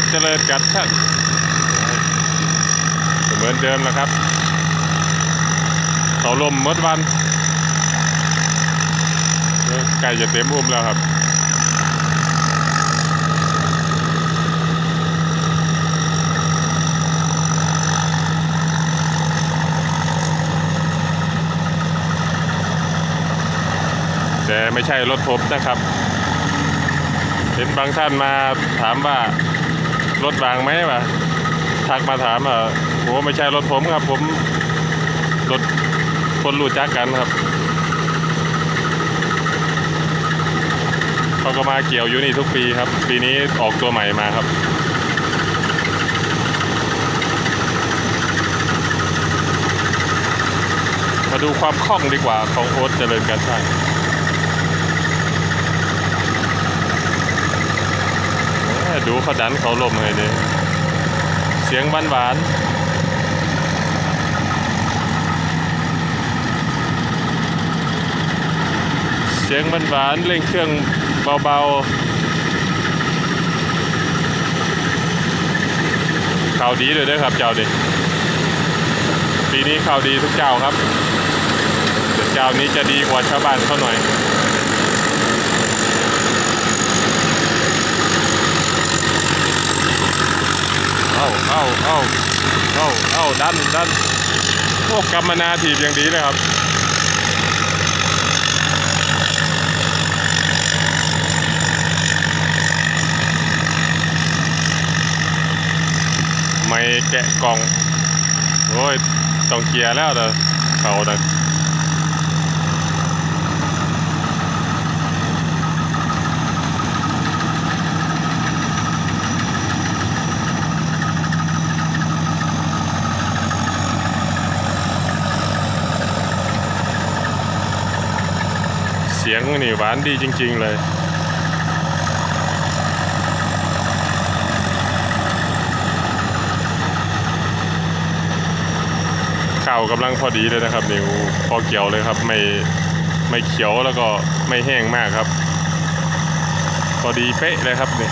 โอ๊ตเจริญกัดช่างเหมือนเดิมนะครับเขาลมมดวันใกล้จะเต็มอุ้มแล้วครับแต่ไม่ใช่รถผมนะครับ เห็นบางท่านมาถามว่า รถวางไหมวะทักมาถามอะโอ้ไม่ใช่รถผมครับ ผมรถคนรู้จักกันครับเขาก็มาเกี่ยวอยู่นี่ทุกปีครับ ปีนี้ออกตัวใหม่มาครับมาดูความคล่องดีกว่าของโอ๊ตเจริญการช่าง เอ้ย ดูเขาดันเขาลมเลยดิเสียงหวานหวานๆเสียงหวานหวานๆเร่งเครื่องเบาๆข่าวดีเลยด้วยครับเจ้าดิปีนี้ข่าวดีทุกเจ้าครับเจ้านี้จะดีกว่าชาวบ้านเขาหน่อย เอาเอาเอาเอาเอาดันดันโอ้กรรมนาถีบอย่างดีเลยครับไม่แกะกล่องโอ้ยต้องเกียร์แล้วเด้อเขาเด้อ งนี่หวานดีจริง ๆ เลย ข้าวกำลังพอดีเลยนะครับนิวพอเกี่ยวเลยครับ ไม่ไม่เขียวแล้วก็ไม่แห้งมากครับ พอดีเป๊ะเลยครับนี่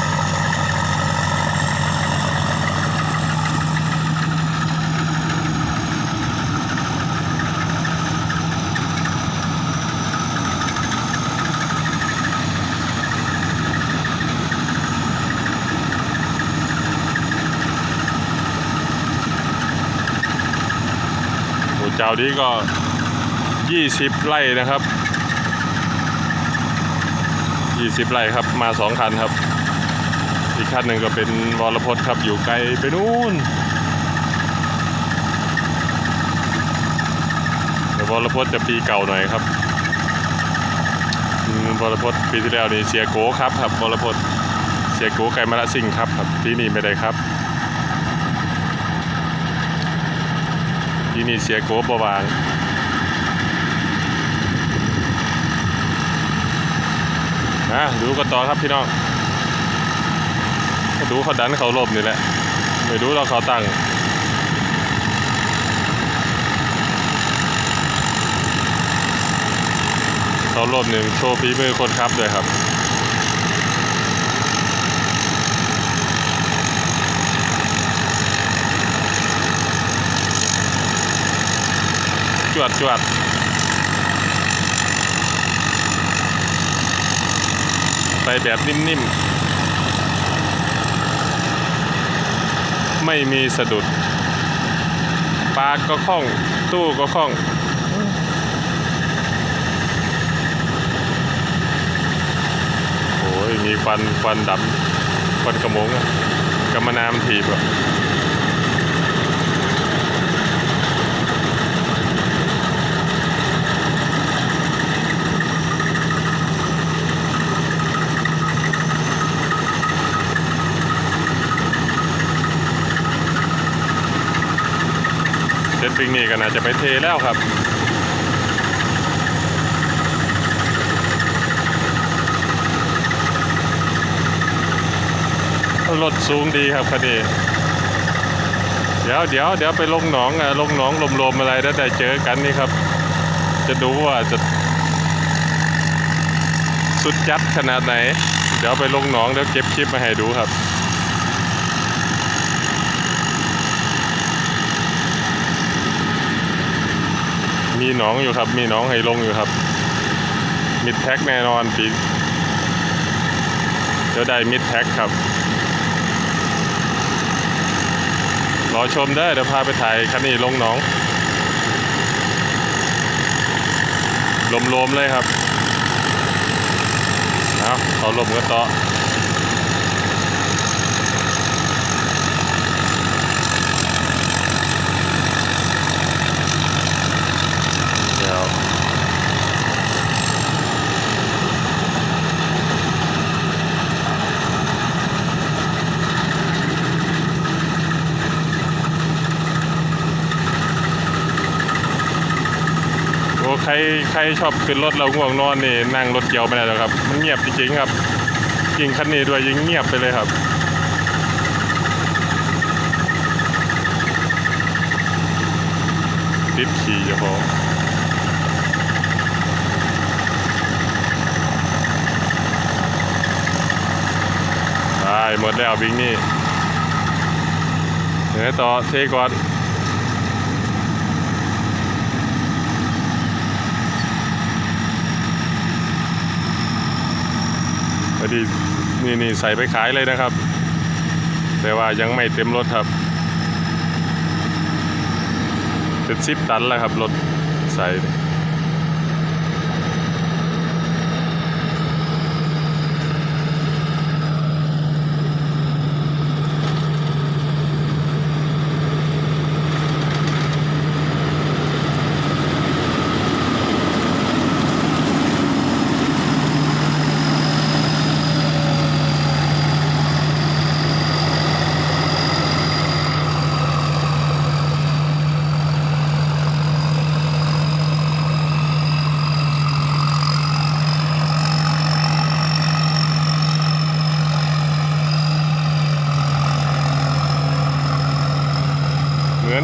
เจ้านี้ก็ 20 ไร่นะครับ 20 ไร่ครับมาสองคันครับ อีกคันหนึ่งก็เป็นวรพจน์ครับอยู่ไกลไปนู่นวรพจน์จะปีเก่าหน่อยครับอืมวรพจน์ปีที่แล้วนี่เสียโกครับครับวรพจน์เสียโกไก่มะละสิ่งครับครับที่นี่ไม่ได้ครับ ที่นี่เสียโกบวางนะดูกันต่อครับพี่น้องดูเขาดันเขาลบนี่แหละ ไม่รู้เราเขาตั้งเขาลบหนึ่งโชว์ฝีมือคนครับเลยครับ วดจวดไปแบบนิ่มๆ ไม่มีสะดุด ปากก็คล่อง ตู้ก็คล่องโอ้ยมีควันควันดำควันกระมงอะกำมะนามถีบอะ ปิงนี่ก็น่าจะไปเทแล้วครับรถสูงดีครับคดีเดี๋ยวเดี๋ยวเดี๋ยวไปลงหนองอะลงหนองลมๆอะไรแล้วแต่เจอกันนี่ครับ จะดูว่าจะสุดจัดขนาดไหน เดี๋ยวไปลงหนองเดี๋ยวเก็บคลิปมาให้ดูครับ มีหนองอยู่ครับ มีหนองให้ลงอยู่ครับ มิดแท็กแน่นอนปีเดี๋ยวได้มิดแท็กครับ รอชมได้เดี๋ยวพาไปถ่ายคันนี้ลงหนอง ลมๆเลยครับ เอาเขาลมก็ต่อ เดี๋ยวโอ้ใค รใครชอบขึ้นรถเราง่วงนอนนี่นั่งรถเกี่ยวไม่ได้หรอกครับ มันเงียบจริงๆครับยิงคันนี้ด้วยยิงเงียบไปเลยครับติดขี่เจ้าขอได้หมดแล้วบิงนี่เหนือต่อเทก่อน พอดีนี่นี่ใส่ไปขายเลยนะครับ แต่ว่ายังไม่เต็มรถครับเป็นสิบตันแล้วครับรถใส่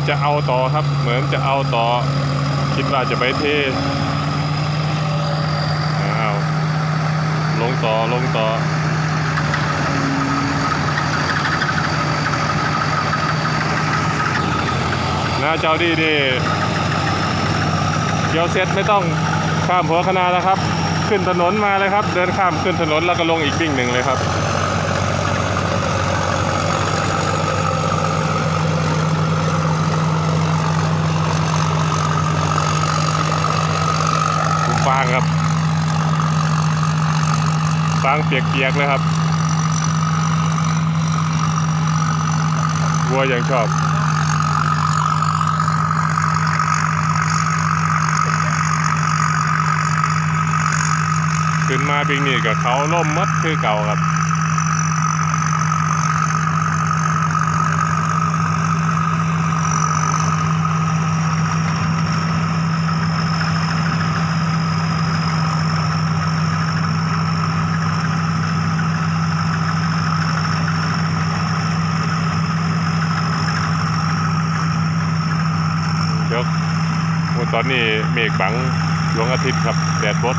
จะเอาต่อครับ เหมือนจะเอาต่อ คิดว่าจะไปเทอ้าวลงต่อลงต่อนะเจ้าดีนี่เดี๋ยวเสร็จไม่ต้องข้ามหัวคณะแล้วครับ ขึ้นถนนมาเลยครับ เดินข้ามขึ้นถนนแล้วก็ลงอีกวิ่งหนึ่งเลยครับ ฟางครับ ฟางเปียกๆเลยครับวัวยังชอบขึ้นมาบิงนี่กับเขาล่มมัดคือเก่าครับ ดี๋ยววันตอนนี้เมฆบังดวงอาทิตย์ครับแดดบด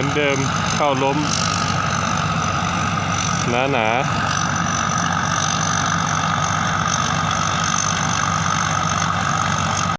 มือนเดิมเข้าล้มหนาหนา